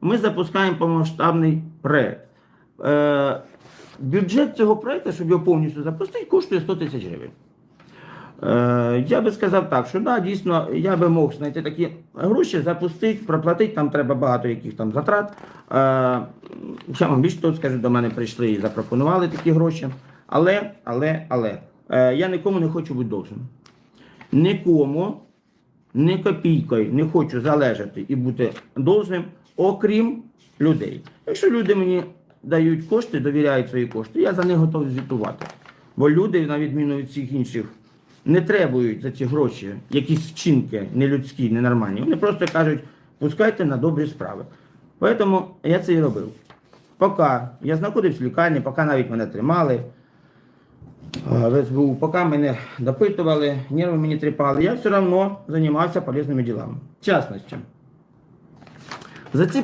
ми запускаємо повномасштабний проект. Е, бюджет цього проекту, щоб його повністю запустити, коштує 100 тисяч гривень. Е, я би сказав так, що да, дійсно я би мог знайти такі гроші, запустити, проплатити, там треба багато яких там затрат. Е, я вам більше того скажу, до мене прийшли і запропонували такі гроші. Але, але, але, е, я нікому не хочу бути должним. Нікому, ні копійкою не хочу залежати і бути должним, окрім людей. Якщо люди мені дають кошти, довіряють свої кошти, я за них готовий звітувати. Бо люди, на відміну від всіх інших, не требують за ці гроші якісь вчинки нелюдські, ненормальні. Вони просто кажуть, пускайте на добрі справи. Тому я це і робив. Поки я знаходився в лікарні, поки навіть мене тримали в СБУ, поки мене допитували, нерви мені тріпали, я все одно займався полезними ділами. В частності, за ці